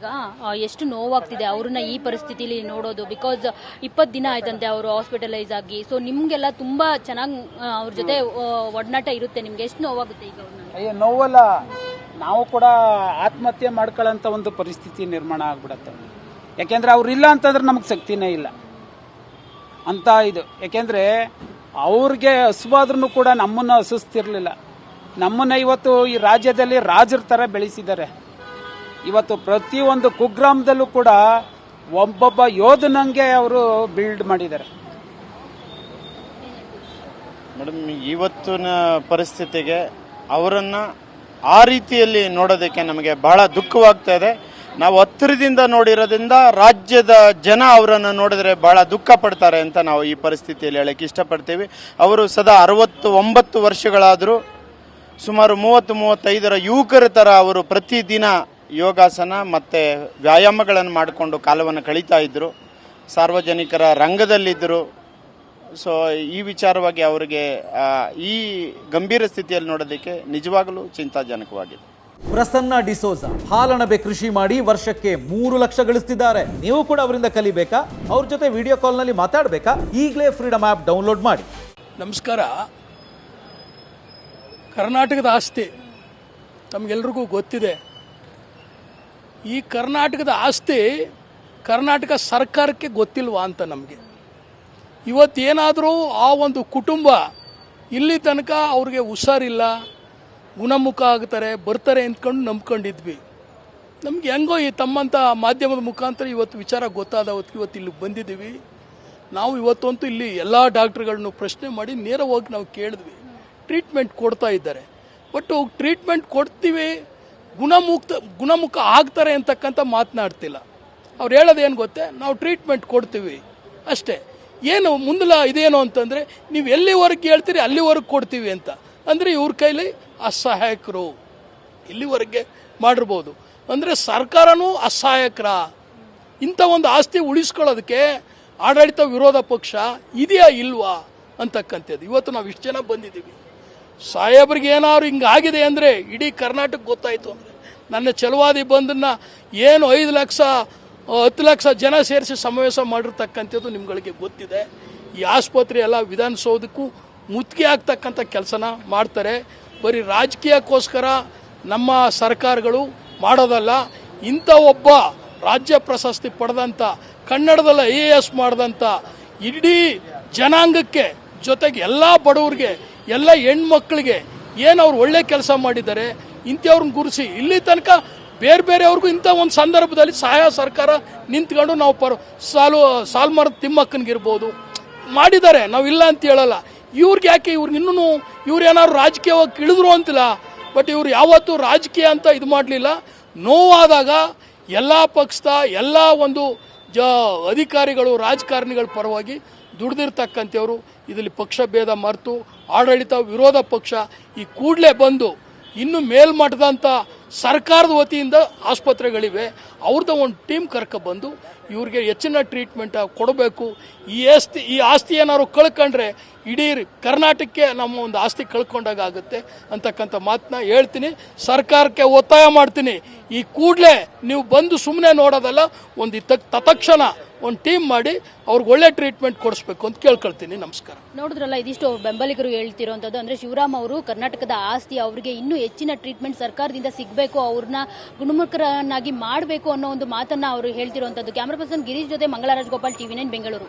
ಈಗ ಎಷ್ಟು ನೋವಾಗ್ತಿದೆ ಅವ್ರನ್ನ ಈ ಪರಿಸ್ಥಿತಿಲಿ ನೋಡೋದು. ಬಿಕಾಸ್ ಇಪ್ಪತ್ತು ದಿನ ಆಯ್ತಂತೆ ಅವರು ಹಾಸ್ಪಿಟಲೈಸ್ ಆಗಿ. ಸೊ ನಿಮ್ಗೆಲ್ಲ ತುಂಬಾ ಚೆನ್ನಾಗಿ ಅವ್ರ ಜೊತೆ ಒಡನಾಟ ಇರುತ್ತೆ. ನಿಮ್ಗೆ ಎಷ್ಟು ನೋವಾಗುತ್ತೆ ಈಗ ಅಯ್ಯೋ, ನೋವಲ್ಲ. ನಾವು ಕೂಡ ಆತ್ಮಹತ್ಯೆ ಮಾಡ್ಕೊಳ್ಳೋಂಥ ಒಂದು ಪರಿಸ್ಥಿತಿ ನಿರ್ಮಾಣ ಆಗ್ಬಿಡತ್ತೆ. ಯಾಕೆಂದ್ರೆ ಅವ್ರಿಲ್ಲ ಅಂತಂದ್ರೆ ನಮಗೆ ಶಕ್ತಿನೇ ಇಲ್ಲ. ಅಂತ ಇದು. ಯಾಕೆಂದ್ರೆ ಅವ್ರಿಗೆ ಹಸುವಾದ್ರೂ ಕೂಡ ನಮ್ಮನ್ನು ಹಸಿಸ್ತಿರ್ಲಿಲ್ಲ ನಮ್ಮನ್ನ ಇವತ್ತು ಈ ರಾಜ್ಯದಲ್ಲಿ ರಾಜರ ಥರ ಬೆಳೆಸಿದ್ದಾರೆ. ಇವತ್ತು ಪ್ರತಿಯೊಂದು ಕುಗ್ರಾಮದಲ್ಲೂ ಕೂಡ ಒಬ್ಬೊಬ್ಬ ಯೋಧನಂಗೆ ಅವರು ಬಿಲ್ಡ್ ಮಾಡಿದ್ದಾರೆ. ಮೇಡಮ್, ಇವತ್ತಿನ ಪರಿಸ್ಥಿತಿಗೆ ಅವರನ್ನು ಆ ರೀತಿಯಲ್ಲಿ ನೋಡೋದಕ್ಕೆ ನಮಗೆ ಬಹಳ ದುಃಖವಾಗ್ತಾ ಇದೆ. ನಾವು ಹತ್ತಿರದಿಂದ ನೋಡಿರೋದ್ರಿಂದ ರಾಜ್ಯದ ಜನ ಅವರನ್ನು ನೋಡಿದ್ರೆ ಬಹಳ ದುಃಖ ಪಡ್ತಾರೆ ಅಂತ ನಾವು ಈ ಪರಿಸ್ಥಿತಿಯಲ್ಲಿ ಹೇಳಕ್ಕೆ ಇಷ್ಟಪಡ್ತೀವಿ. ಅವರು ಸದಾ ಅರವತ್ತು ಒಂಬತ್ತು ವರ್ಷಗಳಾದರೂ ಸುಮಾರು ಮೂವತ್ತು, ಮೂವತ್ತೈದರ ಯುವಕರ ಥರ ಅವರು ಪ್ರತಿದಿನ ಯೋಗಾಸನ ಮತ್ತು ವ್ಯಾಯಾಮಗಳನ್ನು ಮಾಡಿಕೊಂಡು ಕಾಲವನ್ನು ಕಳೀತಾ ಇದ್ದರು ಸಾರ್ವಜನಿಕರ ರಂಗದಲ್ಲಿದ್ದರು. ಸೊ ಈ ವಿಚಾರವಾಗಿ ಅವರಿಗೆ ಈ ಗಂಭೀರ ಸ್ಥಿತಿಯಲ್ಲಿ ನೋಡೋದಕ್ಕೆ ನಿಜವಾಗಲೂ ಚಿಂತಾಜನಕವಾಗಿದೆ. ಪ್ರಸನ್ನ ಡಿಸೋಸ ಹಾಲಣಬೆ ಕೃಷಿ ಮಾಡಿ ವರ್ಷಕ್ಕೆ ಮೂರು ಲಕ್ಷ ಗಳಿಸ್ತಿದ್ದಾರೆ. ನೀವು ಕೂಡ ಅವರಿಂದ ಕಲಿಬೇಕಾ? ಅವ್ರ ಜೊತೆ ವಿಡಿಯೋ ಕಾಲ್ನಲ್ಲಿ ಮಾತಾಡಬೇಕಾ? ಈಗಲೇ ಫ್ರೀಡಮ್ ಆ್ಯಪ್ ಡೌನ್ಲೋಡ್ ಮಾಡಿ. ನಮಸ್ಕಾರ. ಕರ್ನಾಟಕದ ಆಸ್ತಿ ನಮಗೆಲ್ರಿಗೂ ಗೊತ್ತಿದೆ. ಈ ಕರ್ನಾಟಕದ ಆಸ್ತಿ ಕರ್ನಾಟಕ ಸರ್ಕಾರಕ್ಕೆ ಗೊತ್ತಿಲ್ವಾ ಅಂತ ನಮಗೆ. ಇವತ್ತೇನಾದರೂ ಆ ಒಂದು ಕುಟುಂಬ ಇಲ್ಲಿ ತನಕ ಅವ್ರಿಗೆ ಹುಷಾರಿಲ್ಲ, ಗುಣಮುಖ ಆಗ್ತಾರೆ, ಬರ್ತಾರೆ ಅಂದ್ಕೊಂಡು ನಂಬ್ಕೊಂಡಿದ್ವಿ. ನಮ್ಗೆ ಹೆಂಗೋ ಈ ತಮ್ಮಂಥ ಮಾಧ್ಯಮದ ಮುಖಾಂತರ ಇವತ್ತು ವಿಚಾರ ಗೊತ್ತಾದ ಹೊತ್ತಿಗೆ ಇವತ್ತು ಇಲ್ಲಿ ಬಂದಿದ್ದೀವಿ. ನಾವು ಇವತ್ತಂತೂ ಇಲ್ಲಿ ಎಲ್ಲ ಡಾಕ್ಟ್ರುಗಳನ್ನು ಪ್ರಶ್ನೆ ಮಾಡಿ ನೇರವಾಗಿ ನಾವು ಕೇಳಿದ್ವಿ. ಟ್ರೀಟ್ಮೆಂಟ್ ಕೊಡ್ತಾ ಇದ್ದಾರೆ. ಬಟ್ ಟ್ರೀಟ್ಮೆಂಟ್ ಕೊಡ್ತೀವಿ ಗುಣಮುಕ್ತ, ಗುಣಮುಖ ಆಗ್ತಾರೆ ಅಂತಕ್ಕಂಥ ಮಾತನಾಡ್ತಿಲ್ಲ ಅವ್ರು ಹೇಳೋದೇನು ಗೊತ್ತೇ? ನಾವು ಟ್ರೀಟ್ಮೆಂಟ್ ಕೊಡ್ತೀವಿ. ಅಷ್ಟೇ. ಏನು ಮುಂದಲ ಇದೇನು ಅಂತಂದರೆ, ನೀವು ಎಲ್ಲಿವರೆಗೆ ಹೇಳ್ತೀರಿ ಅಲ್ಲಿವರೆಗೆ ಕೊಡ್ತೀವಿ ಅಂತ. ಅಂದರೆ ಇವ್ರ ಕೈಲಿ ಅಸಹಾಯಕರು. ಇಲ್ಲಿವರೆಗೆ ಮಾಡಿರ್ಬೋದು. ಅಂದರೆ ಸರ್ಕಾರನೂ ಅಸಹಾಯಕರ. ಇಂಥ ಒಂದು ಆಸ್ತಿ ಉಳಿಸ್ಕೊಳ್ಳೋದಕ್ಕೆ ಆಡಳಿತ ವಿರೋಧ ಪಕ್ಷ ಇದೆಯಾ ಇಲ್ವಾ ಅಂತಕ್ಕಂಥದ್ದು. ಇವತ್ತು ನಾವು ಇಷ್ಟು ಜನ ಬಂದಿದ್ದೀವಿ. ಸಾಹೇಬ್ರಿಗೆ ಏನಾದ್ರು ಹಿಂಗಾಗಿದೆ ಅಂದರೆ ಇಡೀ ಕರ್ನಾಟಕ ಗೊತ್ತಾಯಿತು ಅಂದರೆ. ನನ್ನ ಚಲುವಾದಿ ಬಂದನ್ನ ಏನು ಐದು ಲಕ್ಷ, ಹತ್ತು ಲಕ್ಷ ಜನ ಸೇರಿಸಿ ಸಮಾವೇಶ ಮಾಡಿರ್ತಕ್ಕಂಥದ್ದು ನಿಮ್ಗಳಿಗೆ ಗೊತ್ತಿದೆ. ಈ ಆಸ್ಪತ್ರೆ ಎಲ್ಲ ವಿಧಾನಸೌಧಕ್ಕೂ ಮುತ್ತಿಗೆ ಆಗ್ತಕ್ಕಂಥ ಕೆಲಸನ ಮಾಡ್ತಾರೆ. ಬರೀ ರಾಜಕೀಯಕ್ಕೋಸ್ಕರ ನಮ್ಮ ಸರ್ಕಾರಗಳು ಮಾಡೋದಲ್ಲ, ಇಂಥ ಒಬ್ಬ ರಾಜ್ಯ ಪ್ರಶಸ್ತಿ ಪಡೆದಂಥ, ಕನ್ನಡದಲ್ಲಿ ಐ ಎ ಎಸ್ ಮಾಡಿದಂಥ, ಇಡೀ ಜನಾಂಗಕ್ಕೆ ಜೊತೆಗೆ ಎಲ್ಲ ಬಡವರಿಗೆ, ಎಲ್ಲ ಹೆಣ್ಮಕ್ಳಿಗೆ ಏನು ಅವ್ರು ಒಳ್ಳೆ ಕೆಲಸ ಮಾಡಿದ್ದಾರೆ ಇಂಥವ್ರನ್ನ ಗುರುಸಿ. ಇಲ್ಲಿ ತನಕ ಬೇರೆ ಬೇರೆಯವ್ರಿಗೂ ಇಂಥ ಒಂದು ಸಂದರ್ಭದಲ್ಲಿ ಸಹಾಯ ಸರ್ಕಾರ ನಿಂತ್ಕೊಂಡು ನಾವು ಪರ ಸಾಲು ಸಾಲ್ಮರದ ತಿಮ್ಮಕ್ಕನಿಗಿರ್ಬೋದು. ಮಾಡಿದ್ದಾರೆ. ನಾವು ಇಲ್ಲ ಅಂತ ಹೇಳಲ್ಲ. ಇವ್ರಿಗೆ ಯಾಕೆ ಇವ್ರಿಗೆ ಇನ್ನೂ ಇವ್ರು ಏನಾದ್ರು ರಾಜಕೀಯವಾಗಿ ಕಿಳಿದ್ರು ಅಂತಿಲ್ಲ. ಬಟ್ ಇವ್ರು ಯಾವತ್ತೂ ರಾಜಕೀಯ ಅಂತ ಇದು ಮಾಡಲಿಲ್ಲ. ನೋವಾದಾಗ ಎಲ್ಲ ಪಕ್ಷದ ಎಲ್ಲ ಒಂದು ಜ ಅಧಿಕಾರಿಗಳು, ರಾಜಕಾರಣಿಗಳ ಪರವಾಗಿ ದುಡ್ದಿರ್ತಕ್ಕಂಥವ್ರು. ಇದರಲ್ಲಿ ಪಕ್ಷ ಭೇದ ಮರೆತು ಆಡಳಿತ ವಿರೋಧ ಪಕ್ಷ ಈ ಕೂಡಲೇ ಬಂದು ಇನ್ನು ಮೇಲ್ಮಟ್ಟದಂಥ ಸರ್ಕಾರದ ವತಿಯಿಂದ ಆಸ್ಪತ್ರೆಗಳಿವೆ. ಅವ್ರದ್ದು ಒಂದು ಟೀಮ್ ಕರ್ಕೊಬಂದು ಇವ್ರಿಗೆ ಹೆಚ್ಚಿನ ಟ್ರೀಟ್ಮೆಂಟ್ ಕೊಡಬೇಕು. ಈ ಆಸ್ತಿ ಈ ಆಸ್ತಿ ಏನಾದ್ರು ಕಳ್ಕೊಂಡ್ರೆ ಇಡೀ ಕರ್ನಾಟಕಕ್ಕೆ ನಮ್ಮ ಒಂದು ಆಸ್ತಿ ಕಳ್ಕೊಂಡಾಗ ಆಗುತ್ತೆ ಅಂತಕ್ಕಂಥ ಮಾತನ್ನ ಹೇಳ್ತೀನಿ. ಸರ್ಕಾರಕ್ಕೆ ಒತ್ತಾಯ ಮಾಡ್ತೀನಿ. ಈ ಕೂಡಲೇ ನೀವು ಬಂದು ಸುಮ್ಮನೆ ನೋಡೋದಲ್ಲ, ಒಂದು ಇತ್ತ ತತ್ಕ್ಷಣ ಒಂದು ಟೀಮ್ ಮಾಡಿ ಅವ್ರಿಗೆ ಒಳ್ಳೆ ಟ್ರೀಟ್ಮೆಂಟ್ ಕೊಡಿಸ್ಬೇಕು ಅಂತ ಕೇಳ್ಕೊಳ್ತೀನಿ. ನಮಸ್ಕಾರ. ನೋಡಿದ್ರಲ್ಲ, ಇದಿಷ್ಟು ಬೆಂಬಲಿಗರು ಹೇಳ್ತಿರೋಂಥದ್ದು ಅಂದರೆ ಶಿವರಾಮ್ ಅವರು ಕರ್ನಾಟಕದ ಆಸ್ತಿ ಅವರಿಗೆ ಇನ್ನೂ ಹೆಚ್ಚಿನ ಟ್ರೀಟ್ಮೆಂಟ್ ಸರ್ಕಾರದಿಂದ ಸಿಗಬೇಕು ಅವ್ರನ್ನ ಗುಣಮುಖರನ್ನಾಗಿ ಮಾಡಬೇಕು ಅನ್ನೋ ಒಂದು ಮಾತನ್ನು ಅವರು ಹೇಳ್ತಿರುವಂಥದ್ದು ಕ್ಯಾಮ್ರಾ ಪರ್ಸನ್ ಗಿರೀಶ್ ಜೊತೆ ಮಂಗಳರಾಜ್ ಗೋಪಾಲ್ ಟಿವಿ ನೈನ್ ಬೆಂಗಳೂರು.